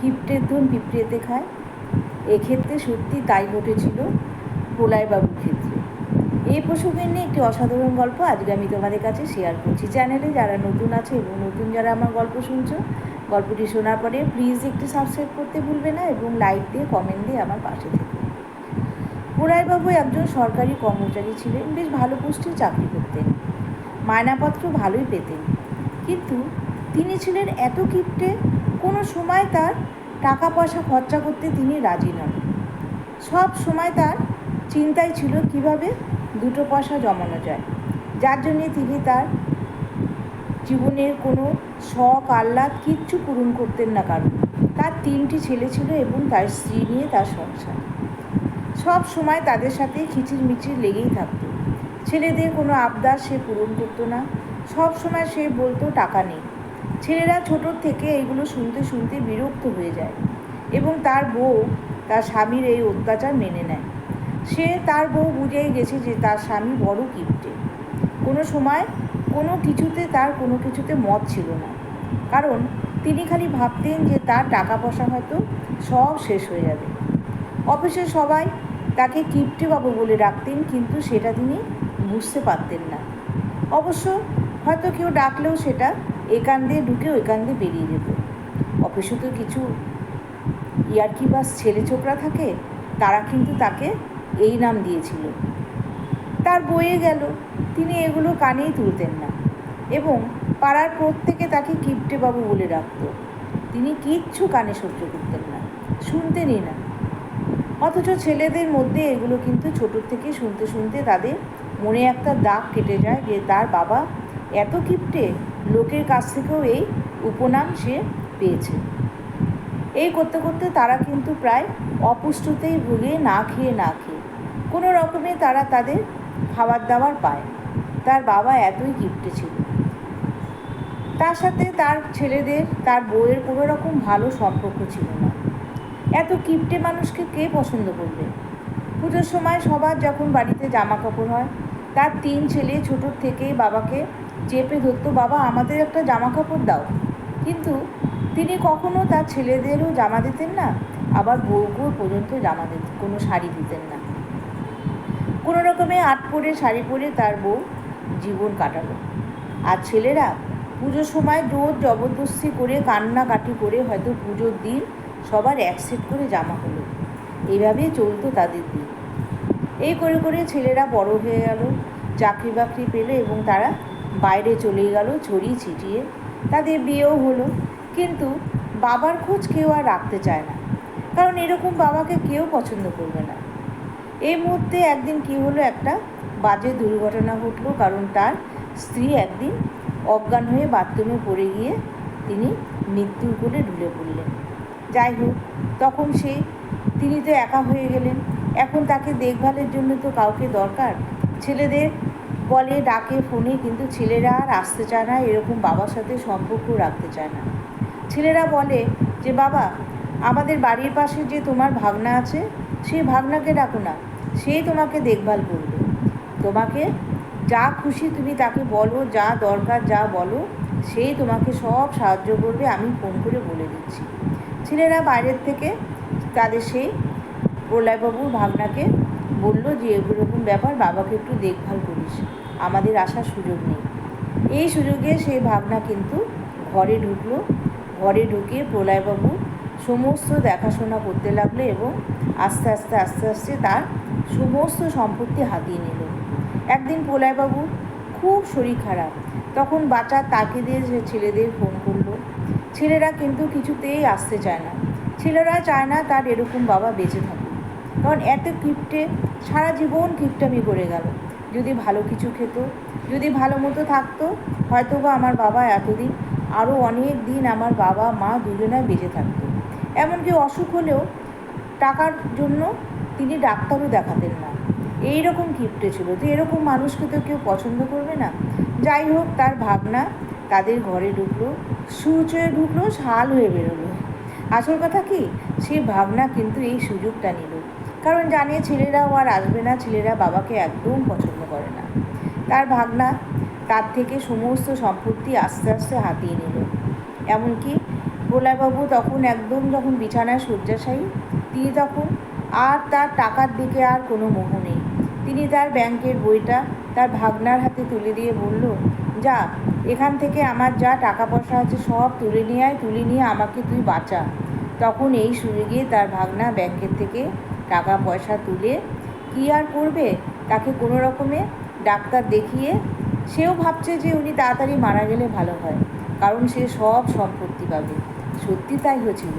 কিপ্টের ধন পিঁপড়েতে খায়। এক্ষেত্রে সত্যি তাই ঘটেছিল প্রলয়বাবুর ক্ষেত্রে। এই প্রসঙ্গে নিয়ে একটি অসাধারণ গল্প আজকে আমি তোমাদের কাছে শেয়ার করছি। চ্যানেলে যারা নতুন আছে এবং নতুন যারা আমার গল্প শুনছো, গল্পটি শোনার পরে প্লিজ একটু সাবস্ক্রাইব করতে ভুলবে না এবং লাইক দিয়ে কমেন্ট দিয়ে আমার পাশে থেকো। প্রলয়বাবু একজন সরকারি কর্মচারী ছিলেন, বেশ ভালো পোস্টে চাকরি করতেন। মায়নাপত্র ভালোই পেতেন। কিন্তু তিনি ছিলেন এত কিপ্টে কোনো সময় তার টাকা পয়সা খরচা করতে তিনি রাজি নন। সব সময় তার চিন্তাই ছিল কীভাবে দুটো পয়সা জমানো যায়। যার জন্যে তিনি তার জীবনের কোনো শখ, আহ্লাদ কিচ্ছু পূরণ করতেন না কারণ তার তিনটি ছেলে ছিল এবং তার স্ত্রী নিয়ে তার সংসার। সব সময় তাদের সাথে খিচির মিচির লেগেই থাকত। ছেলেদের কোনো আবদার সে পূরণ করতো না। সব সময় সে বলতো, টাকা নেই। ছেলেরা ছোটোর থেকে এইগুলো শুনতে শুনতে বিরক্ত হয়ে যায় এবং তার বউ তার স্বামীর এই অত্যাচার মেনে নেয়। সে তার বউ বুঝেই গেছে যে তার স্বামী বড় কিপ্টে। কোনো সময় কোনো কিছুতে তার কোনো কিছুতে মত ছিল না। কারণ তিনি খালি ভাবতেন যে তার টাকা পয়সা হয়তো সব শেষ হয়ে যাবে। অফিসে সবাই তাকে কিপ্টে বাবু বলে ডাকতেন কিন্তু সেটা তিনি বুঝতে পারতেন না। অবশ্য হয়তো কেউ ডাকলেও সেটা একান দিয়ে ঢুকে ওইখান দিয়ে বেরিয়ে যেত। অফিসে তো কিছু ইয়ার্কি বাস ছেলে ছোকরা থাকে, তারা কিন্তু তাকে এই নাম দিয়েছিল। তার বইয়ে গেল, তিনি এগুলো কানেই তুলতেন না এবং পাড়ার প্রত্যেকে তাকে কিপ্টে বাবু বলে ডাকত। তিনি কিচ্ছু কানে সহ্য করতেন না, শুনতেনই না। অথচ ছেলেদের মধ্যে এগুলো কিন্তু ছোটোর থেকে শুনতে শুনতে তাদের মনে একটা দাগ কেটে যায় যে তার বাবা এত কিপ্টে লোকের কাছ থেকেও এই উপনাম সে পেয়েছে। এই করতে করতে তারা কিন্তু প্রায় অপুষ্টতেই ভুগে না খেয়ে না খেয়ে কোনো রকমে তারা তাদের খাবার দাবার পায়। তার বাবা এতই কিপ্টে ছিল। তার সাথে তার ছেলেদের, তার বউয়ের কোনো রকম ভালো সম্পর্ক ছিল না। এত কিপ্টে মানুষকে কে পছন্দ করবে? পুজোর সময় সবার যখন বাড়িতে জামা কাপড় হয়, তার তিন ছেলে ছোটোর থেকেই বাবাকে চেপে ধরতো, বাবা, আমাদের একটা জামা কাপড় দাও। কিন্তু তিনি কখনো তার ছেলেদেরও জামা দিতেন না, আবার বউকেও পর্যন্ত জামা দিতেন কোনো শাড়ি দিতেন না। কোনো রকমে আট পরে শাড়ি পরে তার বউ জীবন কাটালো। আর ছেলেরা পুজোর সময় জোর জবরদস্তি করে, কান্নাকাটি করে হয়তো পুজোর দিন সবার এক সেট করে জামা হলো। এইভাবেই চলতো তাদের দিন। এই করে করে ছেলেরা বড় হয়ে গেল চাকরি বাকরি পেল এবং তারা বাইরে চলে গেল ছড়িয়ে ছিটিয়ে। তাদের বিয়েও হলো। কিন্তু বাবার খোঁজ কেউ আর রাখতে চায় না। কারণ এরকম বাবাকে কেউ পছন্দ করবে না। এই মুহূর্তে একদিন কী হলো, একটা বাজে দুর্ঘটনা ঘটলো। কারণ তার স্ত্রী একদিন অজ্ঞান হয়ে বাথরুমে পড়ে গিয়ে তিনি মৃত্যুর কোলে ঢুলে পড়লেন। যাই হোক, তখন সে, তিনি তো একা হয়ে গেলেন। এখন তাকে দেখভালের জন্য তো কাউকে দরকার। ছেলেদের বলে, ডাকে, ফোনে, কিন্তু ছেলেরা আর আসতে চায় না, এরকম বাবার সাথে সম্পর্ক রাখতে চায় না। ছেলেরা বলে যে, বাবা, আমাদের বাড়ির পাশে যে তোমার ভাগনা আছে সেই ভাগনাকে ডাকো না সেই তোমাকে দেখভাল করবে। তোমাকে যা খুশি তুমি তাকে বলো, যা দরকার যা বলো সেই তোমাকে সব সাহায্য করবে, আমি ফোন করে বলে দিচ্ছি। ছেলেরা বাইরের থেকে তাদের সেই প্রলয়বাবুর ভাবনাকে বলল যে, এরকম ব্যাপার, বাবাকে একটু দেখভাল করিস। আমাদের আসার সুযোগ নেই। এই সুযোগে সেই ভাবনা কিন্তু ঘরে ঢুকলো। ঘরে ঢুকে প্রলয়বাবু সমস্ত দেখাশোনা করতে লাগল এবং আস্তে আস্তে আস্তে আস্তে তার সমস্ত সম্পত্তি হাতিয়ে নিল। একদিন প্রলয়বাবু খুব শরীর খারাপ। তখন বাচ্চা তাকে দিয়ে ছেলেদের ফোন করল। ছেলেরা কিন্তু কিছুতেই আসতে চায় না। ছেলেরা চায় না তার এরকম বাবা বেঁচে থাকুক। কারণ এত কিপ্টে সারা জীবন কিপটামি করে গেল। যদি ভালো কিছু খেত, যদি ভালো মতো থাকতো হয়তো বা আমার বাবা এতদিন আরও অনেক দিন আমার বাবা, মা দুজনায় বেঁচে থাকতো। এমনকি অসুখ হলেও টাকার জন্য তিনি ডাক্তারও দেখাতেন না। এই রকম কিপ্টে ছিল। তো এরকম মানুষকে তো কেউ পছন্দ করবে না। যাই হোক, তার ভাবনা তাদের ঘরে ঢুকলো সূচ হয়ে ঢুকলো, শাল হয়ে বেরোলো। আসল কথা কি? সেই ভাবনা কিন্তু এই সুযোগটা নিল। কারণ জানে ছেলেরাও আর আসবে না, ছেলেরা বাবাকে একদম পছন্দ করে না। তার ভাগনা তার থেকে সমস্ত সম্পত্তি আস্তে আস্তে হাতিয়ে নিল। এমনকি প্রলয়বাবু তখন একদম যখন বিছানায় শয্যাশায়ী, তিনি তখন আর তার টাকার দিকে আর কোনো মোহ নেই। তিনি তার ব্যাংকের বইটা তার ভাগনার হাতে তুলে দিয়ে বলল, যা, এখান থেকে আমার যা টাকা পয়সা আছে সব তুলে নিয়ে আয়, তুলে নিয়ে আমাকে তুই বাঁচা। তখন এই সুযোগে তার ভাগনা ব্যাংকের থেকে টাকা পয়সা তুলে কী আর করবে? তাকে কোনো রকমে ডাক্তার দেখিয়ে সেও ভাবছে যে উনি তাড়াতাড়ি মারা গেলে ভালো হয়, কারণ সে সব সম্পত্তি পাবে। সত্যি তাই হয়েছিল।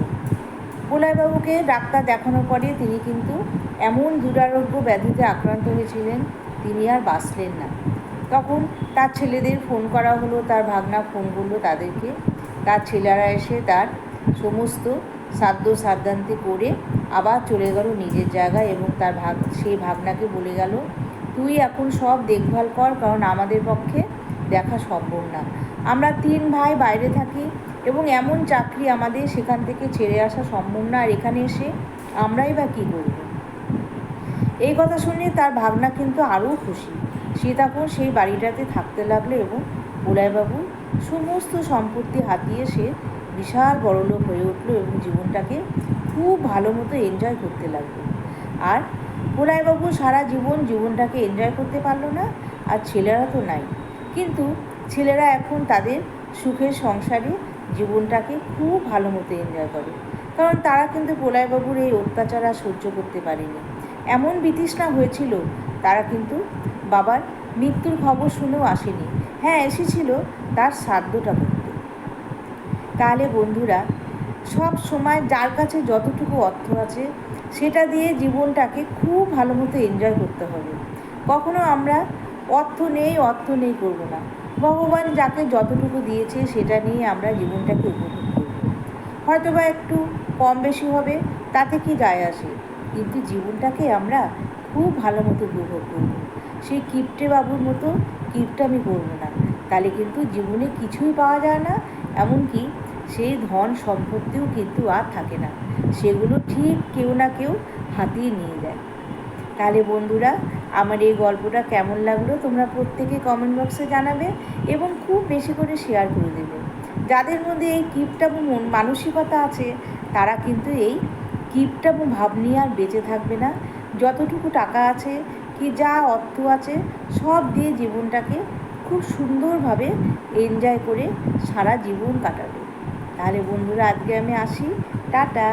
প্রলয়বাবুকে ডাক্তার দেখানোর পরে তিনি কিন্তু এমন দুরারোগ্য ব্যাধিতে আক্রান্ত হয়েছিলেন, তিনি আর বাঁচলেন না। তখন তার ছেলেদের ফোন করা হলো, তার ভাগনা ফোন করল তাদেরকে। তার ছেলেরা এসে তার সমস্ত সাধ্য সাধ্যান্তে করে আবার চলে গেল নিজের জায়গায় এবং তার ভাগ, সেই ভাগনাকে বলে গেল, তুই এখন সব দেখভাল কর, কারণ আমাদের পক্ষে দেখা সম্ভব না। আমরা তিন ভাই বাইরে থাকি এবং এমন চাকরি আমাদের সেখান থেকে ছেড়ে আসা সম্ভব না, আর এখানে এসে আমরাই বা কী করব? এই কথা শুনে তার ভাগনা কিন্তু আরও খুশি। সে তখন সেই বাড়িটাতে থাকতে লাগল এবং বোলাইবাবু সমস্ত সম্পত্তি হাতিয়ে সে বিশাল বড়লোক হয়ে উঠল এবং জীবনটাকে খুব ভালো মতো এনজয় করতে লাগল। আর প্রলয়বাবু সারা জীবন জীবনটাকে এনজয় করতে পারল না, আর ছেলেরা তো নাই। কিন্তু ছেলেরা এখন তাদের সুখের সংসারে জীবনটাকে খুব ভালো মতো এনজয় করে। কারণ তারা কিন্তু প্রলয়বাবুর এই অত্যাচার আর সহ্য করতে পারেনি। এমন বিতৃষ্ণা হয়েছিল, তারা কিন্তু বাবার মৃত্যুর খবর শুনেও আসেনি। হ্যাঁ এসেছিল তার শ্রাদ্ধটা করতে। তাহলে বন্ধুরা সব সময় যার কাছে যতটুকু অর্থ আছে, সেটা দিয়ে জীবনটাকে খুব ভালো মতো এনজয় করতে হবে। কখনো আমরা অর্থ নেই অর্থ নেই করব না। ভগবান যাকে যতটুকু দিয়েছে, সেটা নিয়ে আমরা জীবনটাকে উপভোগ করব। হয়তো বা একটু কম বেশি হবে, তাতে কি যায় আসে? কিন্তু জীবনটাকে আমরা খুব ভালো মতো উপভোগ করব। সেই কিপটে বাবুর মতো কিপটামি করব না। তাহলে কিন্তু জীবনে কিছুই পাওয়া যায় না, এমনকি সেই ধন সম্পত্তিও কিন্তু আর থাকে না। সেগুলো ঠিক কেউ না কেউ হাতিয়ে নিয়ে যায়। তাহলে বন্ধুরা, আমার এই গল্পটা কেমন লাগল তোমরা প্রত্যেকে কমেন্ট বক্সে জানাবে এবং খুব বেশি করে শেয়ার করে দেবে। যাদের মধ্যে এই কিপটাবু মন মানসিকতা আছে, তারা কিন্তু এই কিপটাবু ভাব নিয়ে আর বেঁচে থাকবে না। যতটুকু টাকা আছে কি যা অর্থ আছে, সব দিয়ে জীবনটাকে খুব সুন্দরভাবে এনজয় করে সারা জীবন কাটাবে। তাহলে বন্ধুরা আজকে আমি আসি। টাটা।